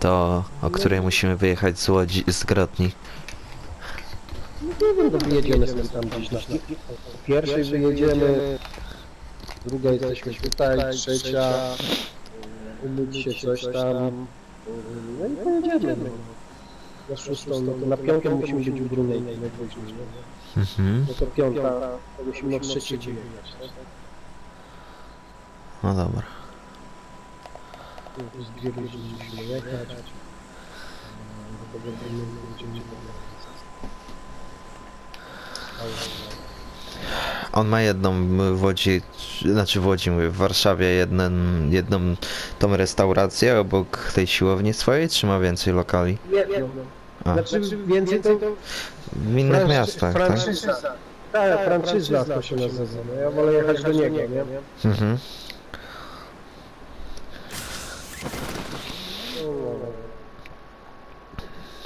To, o której musimy wyjechać z Łodzi, z Grodni. Nie wiem, to wyjedziemy sobie tam gdzieś na pierwszej wyjedziemy, druga jesteśmy tutaj, trzecia, umyć się coś tam, no i pojedziemy. no. Na szóstą, no to na piątą musimy być w Brunei najpóźniej, no. Mhm. no to piąta, to musimy o trzeciej wyjechać, tak? No dobra. Z godziny musimy jechać. Do będziemy On ma jedną w Łodzi, znaczy w Łodzi mówię, w Warszawie jeden, jedną tą restaurację obok tej siłowni swojej, czy ma więcej lokali? Jedno. A, Znaczy więcej to w innych miastach, tak? Franczyza. Tak, franczyza to się nazywa. No ja wolę jechać do niego, nie? Mhm.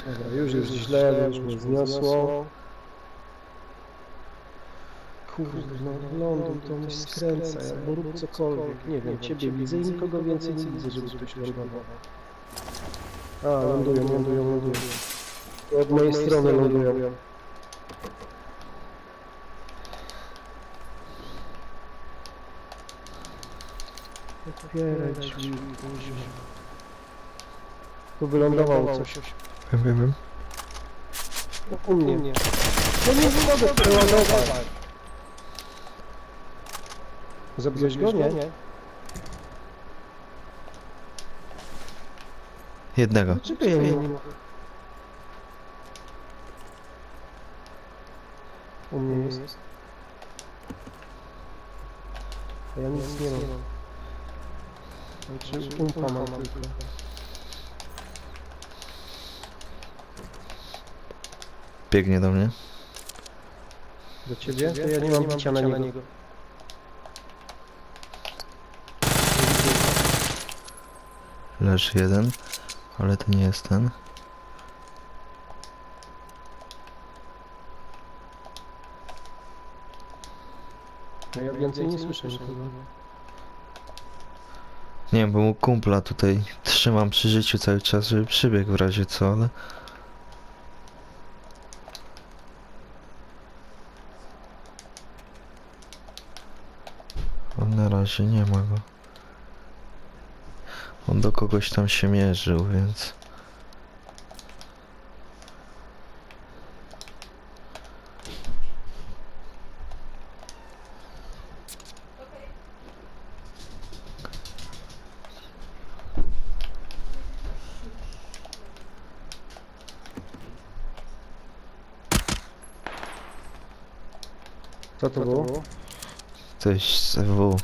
Dobra, już jest źle, już mnie zniosło. Kurde, no lądu to mi skręca, ja bo rób cokolwiek. Nie wiem, ciebie widzę i nikogo więcej nie widzę, żeby ktoś lądował. A, lądują, lądują, lądują. Od mojej strony lądują. Otwieraj drzwi. Tu wylądowało coś. Wiem, wiem, wiem. No, u mnie. No nie mogę wylądować. Zabiłeś go? Nie. Jednego. Dlaczego ja nie mogę? U mnie jest. A ja nic nie mam. Znaczy umpa mam tylko. Biegnie do mnie. Do ciebie? To ja nie mam bicia na niego. Leży jeden, ale to nie jest ten. No ja więcej nie słyszę nikogo. Nie bo mu kumpla tutaj trzymam przy życiu cały czas, żeby przybiegł w razie co, ale... na razie nie ma go. On do kogoś tam się mierzył, więc... Co to było? Coś z EW.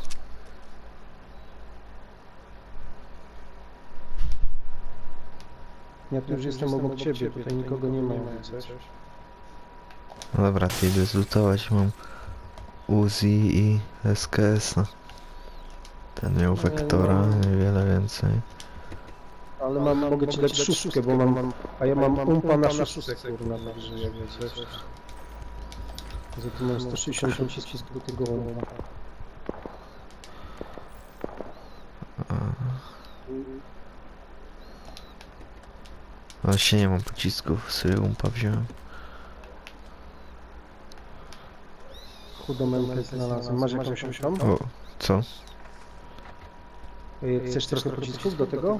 Ja tu już jestem obok ciebie, tutaj nikogo nie ma jakby coś. No dobra, to idę zlutować, mam Uzi i SKS. -a. Ten miał Wektora, niewiele więcej. Ale mam, mogę ci dać szóstkę, bo mam, a ja mam umpa na szóstkę, kurna, także jakby coś. Poza tym mam 160 pocisków do tego umpa. Właśnie nie mam pocisków, sobie umpa wziąłem. Chudą memkę znalazłem. Masz jakąś osią? O, co? Y, Chcesz trochę pocisków do tego?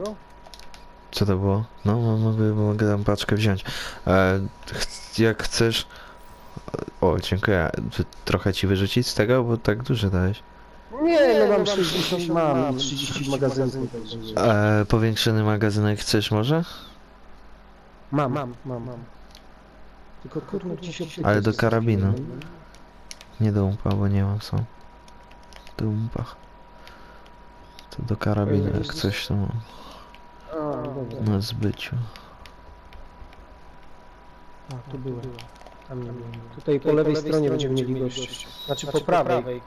Co to było? No, mo- mogę, mogę tam paczkę wziąć. E, ch jak chcesz... O, dziękuję. Trochę ci wyrzucić z tego, bo tak dużo dałeś. Nie, no mam 60, mam 30 magazynków. także- E, powiększony magazynek chcesz może? Mam, mam, mam, mam. Tylko kurwa Ale do karabinu. Nie do umpa, bo nie mam są. Do umpach. To do karabinu, jak coś to mam A, dobra. na zbyciu. A, tu byłem. Tam nie byłem. Tutaj po lewej stronie będziemy mieli gości. Znaczy po prawej.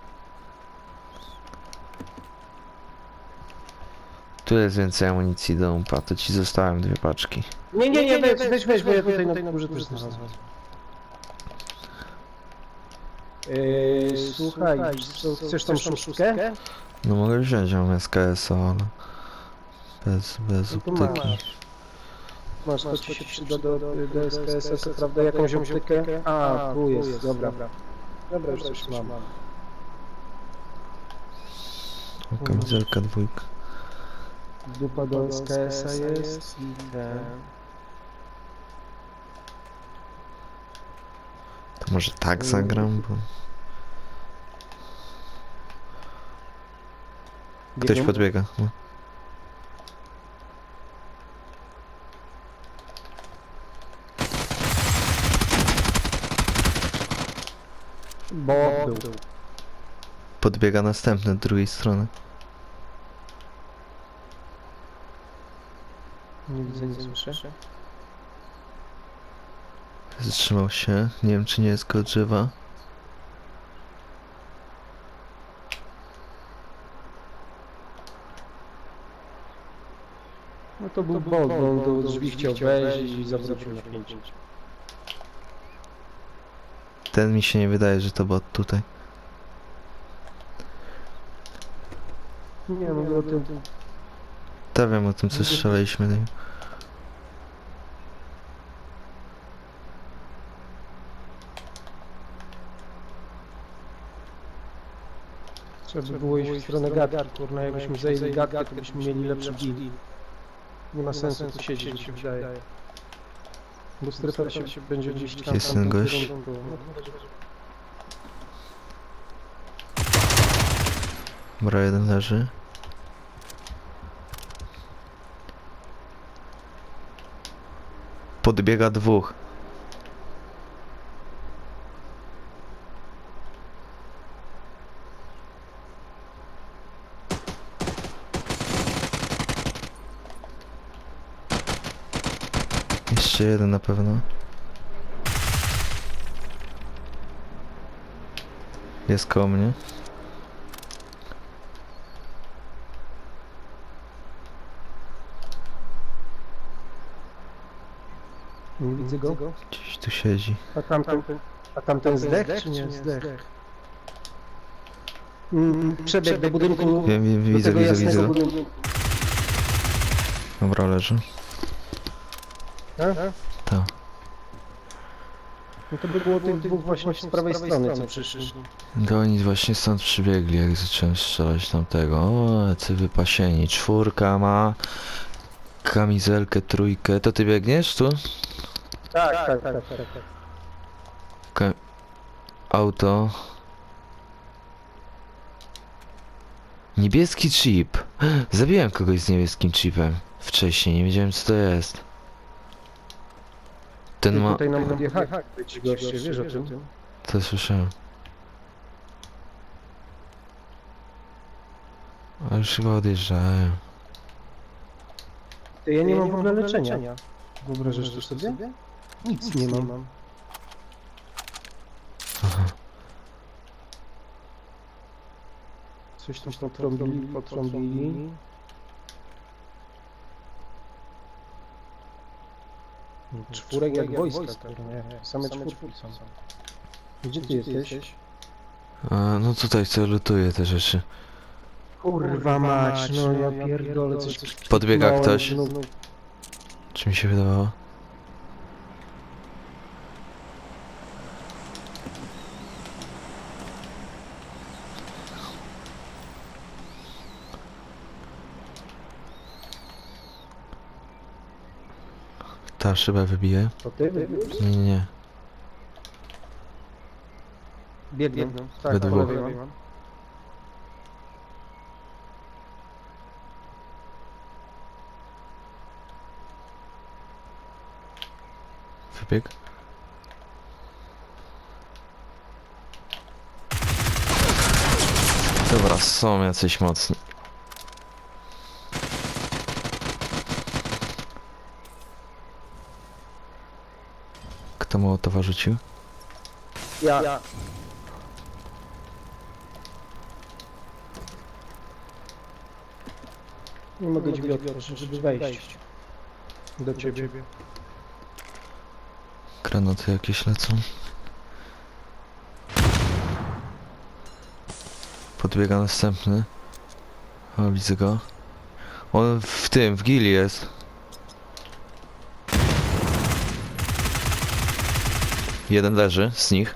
Tu jest więcej amunicji do umpa, to ci zostałem dwie paczki. Nie, nie, nie, weź, weź, weź, bo ja tutaj na górze też znalazłem. Yy, słuchaj, co, chcesz tą szóstkę? No mogę wziąć, mam SKS, ale bez, bez No to optyki. masz. Masz, to ci się przyda do, co prawda, jakąś optykę? A, tu jest, dobra. Dobra, już coś mam. Kamizelka dwójka. Dupa do SKS-a jest i. To może tak zagram, bo... Ktoś podbiega. No. Był. Podbiega następny, z drugiej strony. Nie widzę, nie słyszę. Zatrzymał się. Nie wiem, czy nie jest go drzewa. No to był bot, bo on do drzwi chciał wejść i zawrócił na pięcie. Ten mi się nie wydaje, że to bot tutaj. Nie, mówię o tym. Ta wiem o tym, co strzelaliśmy. do niego. Trzeba by było iść w stronę gadki, kurna, jakbyśmy zajęli gadkę, to byśmy mieli lepszy deal. Nie ma sensu tu siedzieć, mi się wydaje. Bo strefa się będzie gdzieś tam... Jest ten gość? Dobra, jeden leży. Podbiega dwóch. Jeszcze jeden na pewno. Jest koło mnie. Nie widzę go. Gdzieś tu siedzi. A tamten, a tamten zdech, czy nie zdech? Mm, przebieg do budynku. Wiem, wiem, do widzę, tego widzę, jasnego widzę. budynku. Dobra, leży. A? Ta. No to by było tych dwóch właśnie z prawej strony, co przyszli. To oni właśnie stąd przybiegli, jak zacząłem strzelać tamtego. O, jacy wypasieni. Czwórka ma. Kamizelkę, trójkę. To ty biegniesz tu? Tak, tak, tak, tak. tak. Auto. Niebieski chip. Zabiłem kogoś z niebieskim chipem. Wcześniej, nie wiedziałem co to jest. Ten ma... tutaj nam odjechali ci goście, wiesz o tym? To słyszałem. Ale już chyba odjeżdżają. Ty, ja nie mam w ogóle leczenia. Wyobrażasz to sobie? Nic nie mam. Aha. Coś tam potrąbili, potrąbili. Czwórek jak wojska, kurwa. Same czwórki są. Gdzie ty jesteś? A, no tutaj co lutuję te rzeczy. Kurwa mać, no ja pierdolę coś Podbiega ktoś? znów. Czy mi się wydawało? Szybę wybije? To ty? Nie, nie, nie. Tak, po lewej mam. Wybieg? Dobra, są jacyś mocni. Kto Mołotowa rzucił? Ja. Nie mogę drzwi otworzyć, żeby wejść. Do ciebie. Granaty jakieś lecą. Podbiega następny. O, widzę go. On w tym, w gili jest. Jeden leży z nich.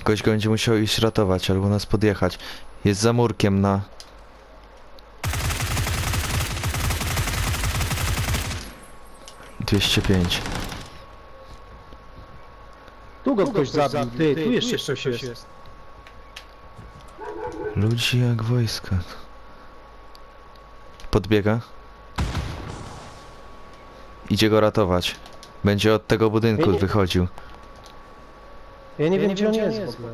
Ktoś go będzie musiał iść ratować albo nas podjechać. Jest za murkiem na... Dwieście pięć. Tu go ktoś zabił, ty, tu jeszcze coś jest. Ludzi jak wojska. Podbiega. Idzie go ratować. Będzie od tego budynku wychodził. Ja nie wiem, gdzie on jest w ogóle.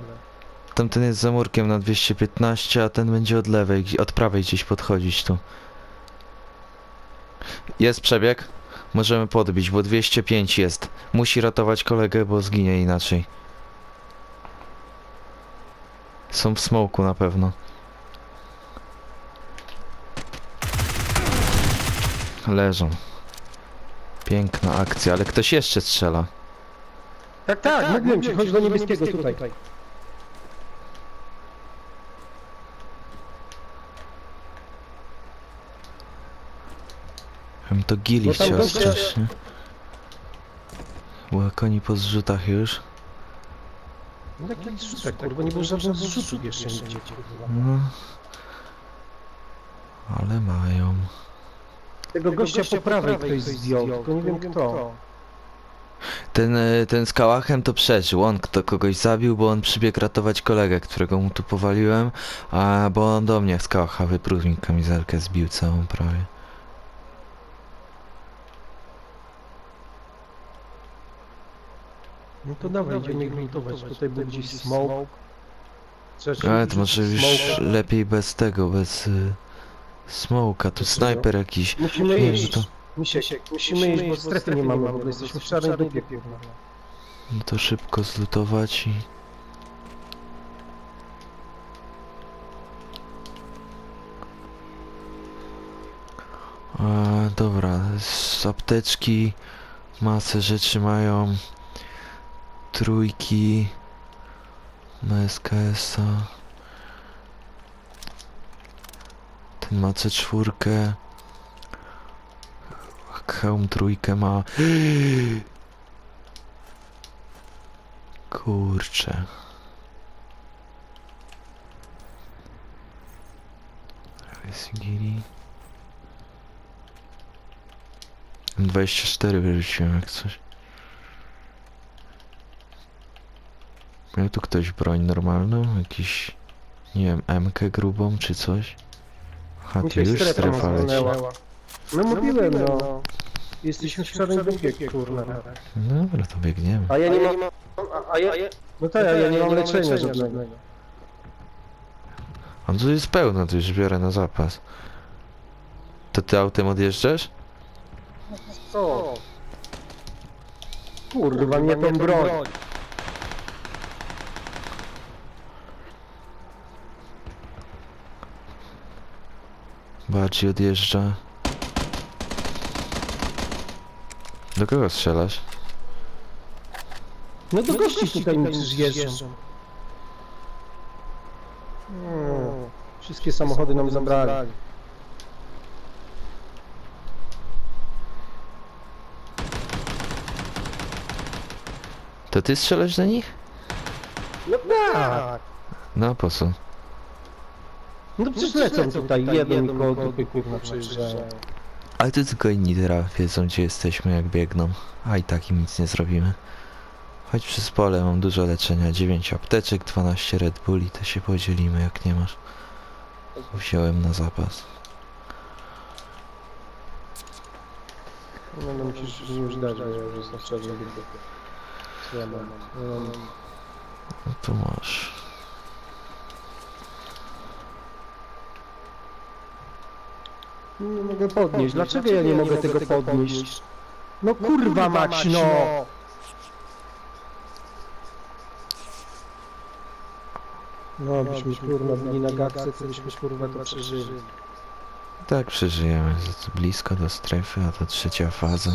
Tamten jest za murkiem na 215, a ten będzie od lewej, gdzie- od prawej gdzieś podchodzić tu. Jest przebieg. Możemy podbić, bo 205 jest. Musi ratować kolegę, bo zginie inaczej. Są w smoku na pewno. Leżą. Piękna akcja, ale ktoś jeszcze strzela. Tak, tak, mówiłem ci, chodź do niebieskiego tutaj. Bym to gili No chciał goście- strasznie. Bo jak oni po zrzutach już. No taki zrzutek, kurwa, nie było żadnych zrzutów jeszcze nigdzie, kurwa. No. Ale mają. Tego gościa po prawej ktoś zdjął, tylko nie wiem kto. Ten, e, ten z kałachem to przeżył. On kto kogoś zabił, bo on przybiegł ratować kolegę, którego mu tu powaliłem. A bo on do mnie z kałacha wyprół mi kamizelkę, zbił całą prawie. No to dawaj, idziemy ich lutować. Tutaj był gdzieś smoke. Trzeba Ale to może już lepiej bez tego, bez y, smoka. Tu snajper jakiś. Musimy Nie, iść. to, Misiek, musimy iść, bo strefy nie mamy, w ogóle jesteśmy w czarnej dupie, kurwa. no to szybko zlutować i... A, dobra, z apteczki masę rzeczy mają. Trójki na SKS-a. Ten ma C4. Hełm trójkę ma. Kurczę. Sigiri. 24 wyrzuciłem jak coś. Miał tu ktoś broń normalną? Jakiś, nie wiem, MK grubą czy coś? Aha, tu Misiek, już strefa strefa leci. No mówiłem, no. Jesteśmy w czarnej dupie, kurwa. Dobra, to biegniemy. A ja nie mam... A ja... No tak, a ja nie mam leczenia żadnego. On tu jest pełno, to już biorę na zapas. To ty autem odjeżdżasz? Co? Kurwa, nie tą broń. Bardziej odjeżdża. Do kogo strzelasz? No to gości tutaj mi przecież jeżdżą. Hmm. Wszystkie samochody nam zabrali. To ty strzelasz do nich? No tak. No po co? No przecież lecą tutaj, jeden mi koło dupy kurwa przejeżdżają. Ale to tylko inni teraz wiedzą gdzie jesteśmy jak biegną. A i tak im nic nie zrobimy. Chodź przez pole, mam dużo leczenia. 9 apteczek, 12 Red Bulli, to się podzielimy jak nie masz. Wziąłem na zapas. No, no musisz już dać, bo ja już jestem w. Co ja mam? Ja mam... No to masz. Nie mogę podnieść. Dlaczego ja nie mogę tego podnieść? No kurwa mać, no! No, byśmy kurwa byli na gakce, to byśmy kurwa to przeżyli. Tak przeżyjemy. Blisko do strefy, a to trzecia faza.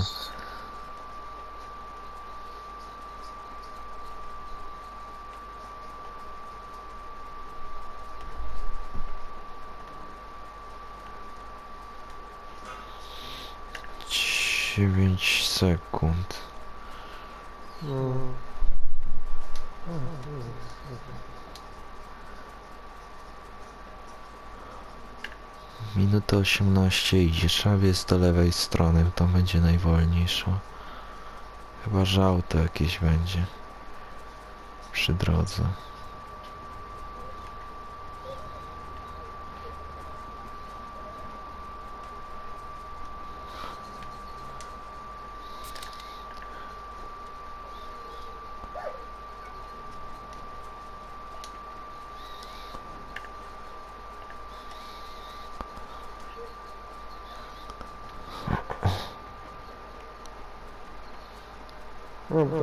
Dziewięć sekund. Minuta 18 idzie. Jest do lewej strony, tam będzie najwolniej szło. Chyba, że auto jakieś będzie. Przy drodze.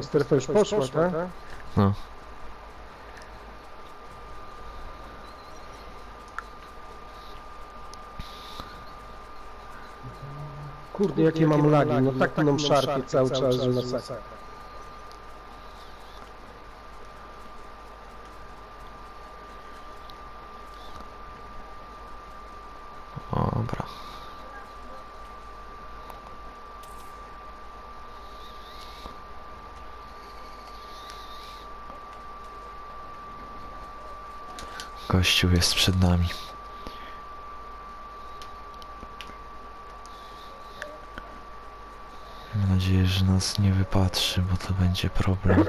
No, strefa już poszła, tak? No. Kurde, jakie mam lagi, no tak mną szarpie cały czas, że masakra. Kościół jest przed nami. Mam nadzieję, że nas nie wypatrzy, bo to będzie problem.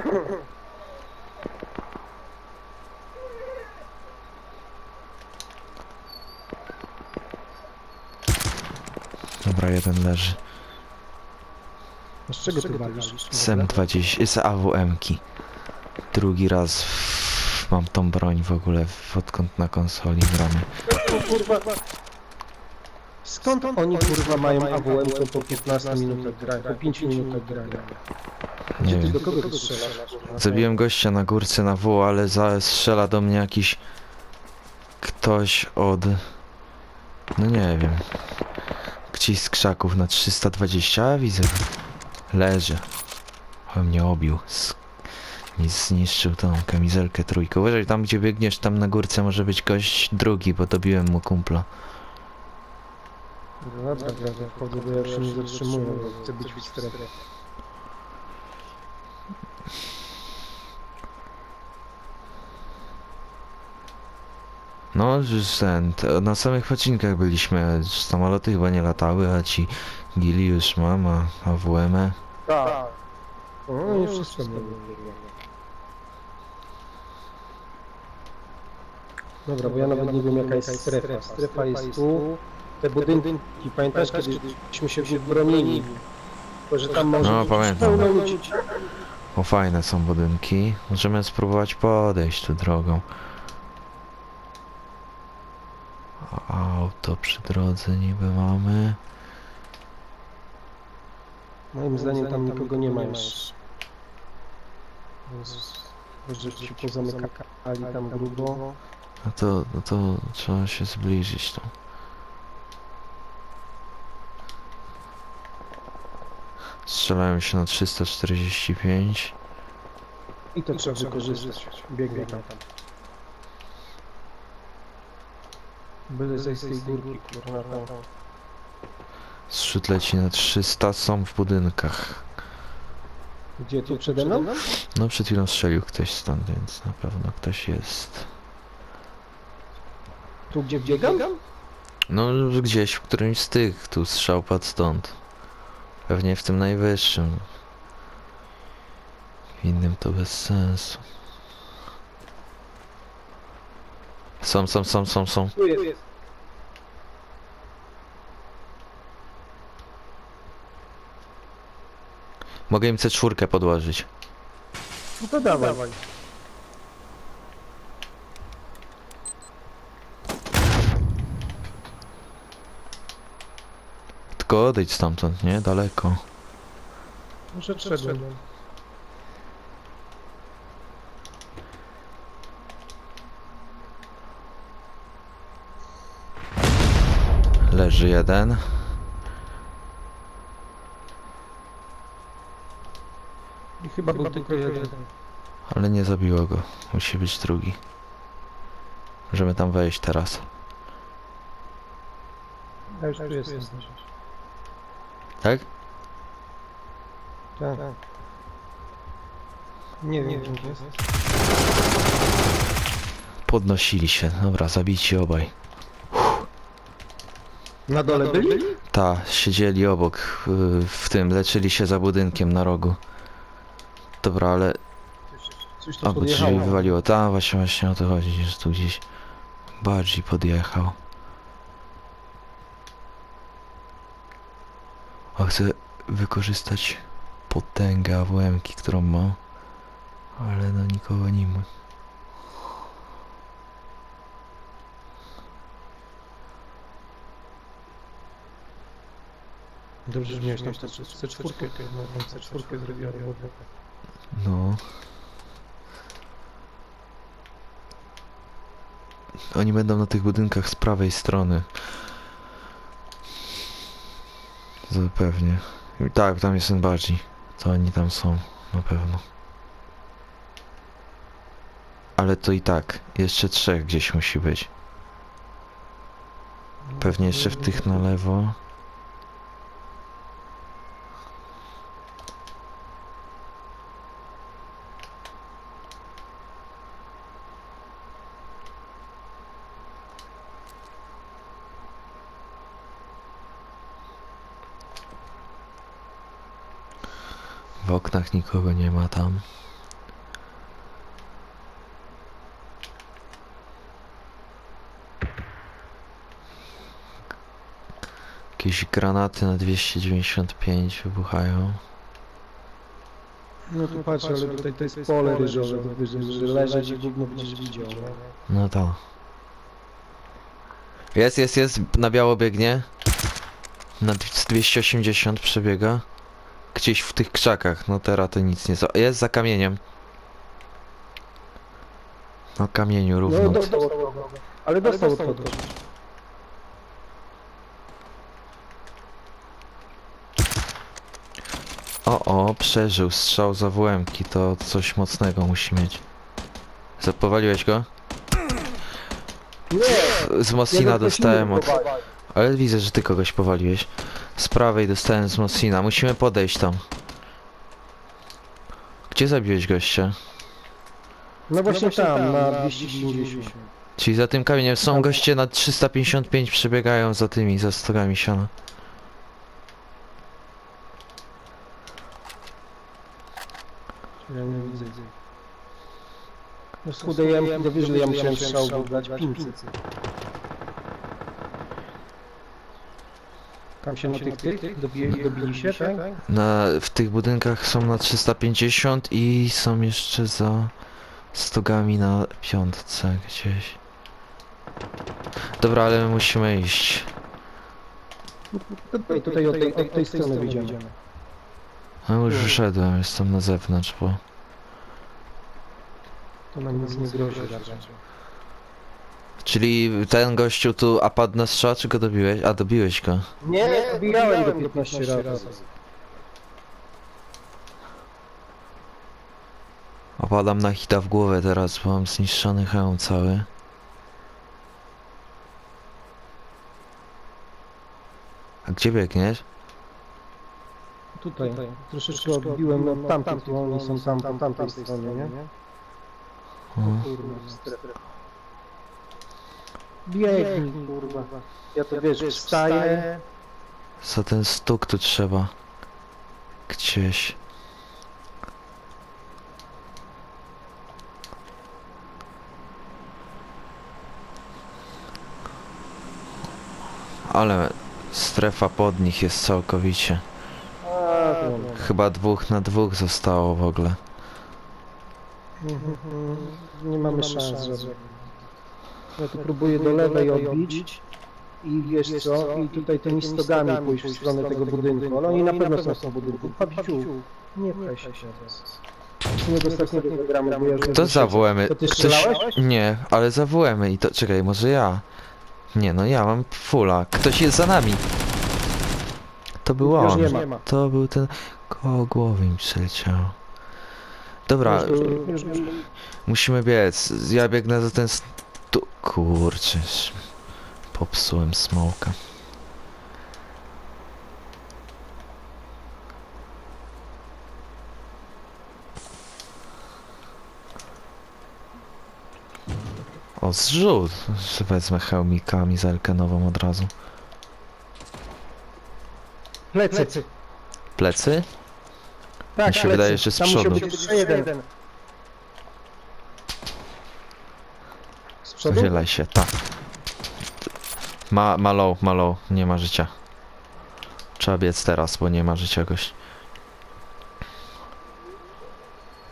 Dobra, jeden leży. Z czego ty walisz? Z M20, z AWM-ki. Drugi raz w, mam tą broń w ogóle, w, odkąd na konsoli gramy. O kurwa. Skąd oni kurwa mają AWM to po 15 minutach grania, po 5 minutach grania? Nie ty wiem. do kogo ty strzelasz? kurwa? Zabiłem gościa na górce na W, ale za, strzela do mnie jakiś ktoś od... No nie wiem. Gdzieś z krzaków na 320, a widzę. Leży. On mnie obił. S- Mi zniszczył tą kamizelkę trójkę. Uważaj, tam gdzie biegniesz, tam na górce może być gość drugi, bo dobiłem mu kumpla. Dobra, dobra, wchodzę, bo ja już się nie zatrzymuję, bo chcę być w strefie. No, ten, na samych odcinkach byliśmy, samoloty chyba nie latały, a ci gili już mam, a AWM. -e. Tak. O, nie wszystko. Dobra, bo ja nawet nie wiem jaka jest strefa. Strefa jest tu. Te budynki, pamiętasz kiedyśmy się w nich bronili? Tylko, że tam może No, być pamiętam. pełno ludzi. O, fajne są budynki. Możemy spróbować podejść tu drogą. A Auto przy drodze niby mamy. Moim zdaniem tam nikogo nie ma już. Ci pozamykali tam grubo. No to, no to trzeba się zbliżyć tu. Strzelają się na 345. I to trzeba wykorzystać. Biegnie tam. Byle zejść z tej górki, kurwa, tam. Zrzut leci na 300, są w budynkach. Gdzie tu przede mną? No przed chwilą strzelił ktoś stąd, więc na pewno ktoś jest. Tu gdzie biegam? No gdzieś w którymś z tych, tu strzał padł stąd. Pewnie w tym najwyższym. W innym to bez sensu. Są, są, są, są, są. Tu jest. Mogę im C4 podłożyć. No to dawaj. Tylko odejdź stamtąd, nie? Daleko. Może trzeba. Leży jeden. Chyba był tylko jeden. Ale nie zabiło go. Musi być drugi. Możemy tam wejść teraz. Ja już tu jestem. Tak? Tak. Nie wiem, gdzie jest. Podnosili się. Dobra, zabici obaj. Na dole byli? Ta, siedzieli obok, y, w tym, leczyli się za budynkiem na rogu. Dobra, ale... Coś tu A, bo drzwi podjechało. wywaliło. Tam właśnie, właśnie o to chodzi, że tu gdzieś bardziej podjechał. A chcę wykorzystać potęgę AWM-ki, którą mam. Ale no nikogo nie ma. Dobrze, że miałeś tam C- C4, no, tam C4 zrobiła robotę. No. Oni będą na tych budynkach z prawej strony. Zapewnie. I Tak, tam jest bardziej. To oni tam są, na pewno. Ale to i tak, jeszcze trzech gdzieś musi być. Pewnie jeszcze w tych na lewo. Oknach nikogo nie ma tam. Jakieś granaty na 295 wybuchają. No tu patrzę, ale tutaj to jest pole ryżowe, to wiesz, że leżeć i gówno będziesz widział, no. To. Jest, jest, jest, na biało biegnie. Na d- z 280 przebiega. Gdzieś w tych krzakach, no teraz to nic nie za... Jest za kamieniem. Na kamieniu równo. No dostał od kogo? Ale dostał od kogo? O, o, przeżył strzał za WM-ki, to coś mocnego musi mieć. Zapowaliłeś go? Nie! Z Mossina dostałem od... Ale widzę, że ty kogoś powaliłeś. Z prawej dostałem z Mossina. Musimy podejść tam. Gdzie zabiłeś gościa? No właśnie tam, na 250. Czyli za tym kamieniem są goście na 355 przebiegają za tymi, za stogami siana. Ja nie widzę. No z chudej jamki do wyżej ja musiałem strzał dać 500. Tam się na tych tych dobili, dobili się, tak? Na, w tych budynkach są na 350 i są jeszcze za stogami na piątce gdzieś. Dobra, ale my musimy iść. Tutaj, tutaj od, tej, od tej strony wyjdziemy. No już wyszedłem, jestem na zewnątrz, bo... To nam nic nie grozi raczej. Czyli ten gościu tu, a padł na strzał, czy go dobiłeś? A, dobiłeś go. Nie, dobijałem go 15 razy. Opadam na hita w głowę teraz, bo mam zniszczony hełm cały. A gdzie biegniesz? Tutaj. Troszeczkę odbiłem od tamtych, tu oni są tam po tamtej stronie, nie? O, Kurwa, strefę. Biegnij, kurwa. Ja to wiesz, wstaję. za ten stuk tu trzeba. Gdzieś. Ale strefa pod nich jest całkowicie. A. Chyba dwóch na dwóch zostało w ogóle. Mhm. Nie mamy szans żadnych. Ja tu próbuję do lewej odbić. I wiesz co, i tutaj tymi stogami pójść w stronę tego budynku, ale oni na pewno są w tym budynku. Pawiciu, nie pchaj się teraz. To ty strzelałeś? Nie, ale zawołemy i to... Czekaj, może ja? Nie, no ja mam fulla. Ktoś jest za nami. To był Już on. nie ma. To był ten... Koło głowy mi przeleciał. Dobra, musimy biec. Ja biegnę za ten... Kurczę, popsułem smoka. O, zrzut! Wezmę hełmika, mizelkę nową od razu. Plecy. Plecy? Tak, Mi się plecy. wydaje, że z Tam musiał być jeszcze jeden. Przodu? Się, tak. Ma, ma low, ma low, nie ma życia. Trzeba biec teraz, bo nie ma życia gość.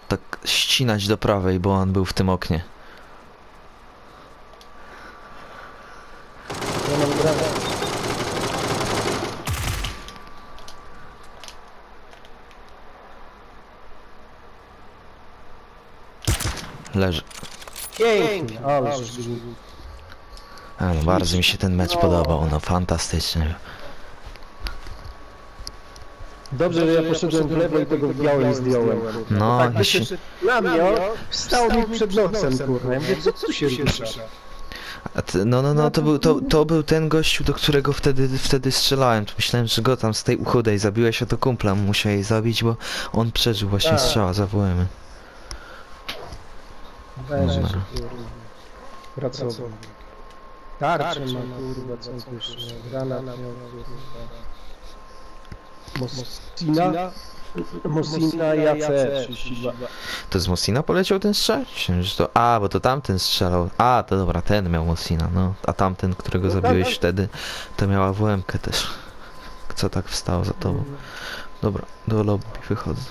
Tak ścinać do prawej, bo on był w tym oknie. Ja mam granat. Leży. Pięknie. Ale bardzo mi się ten mecz podobał, no fantastycznie. Dobrze, że ja poszedłem w lewo i tego w białym zdjąłem. No, tak jeśli... myślę, że na mnie on wstał mi przed nosem, kurwa. Ja mówię, co tu się rusza? A ty, no, no, no, to był, to, to był ten gościu, do którego wtedy, wtedy strzelałem. To myślałem, że go tam z tej uchudej zabiłeś, a to kumpla musiałeś zabić, bo on przeżył właśnie Tak. strzała za WM. Weź, Dobra. kurwa. Pracował. Tarczę ma, kurwa, co miał? Granat miał, kurwa. Mosina? Mosina i AC-32. To z Mosina poleciał ten strzał? Myślałem, że to... A, bo to tamten strzelał. A, to dobra, ten miał Mosina, no. A tamten, którego No tak, zabiłeś tak. wtedy, to miała WM-kę też. Co tak wstał za tobą. Dobra, do lobby wychodzę.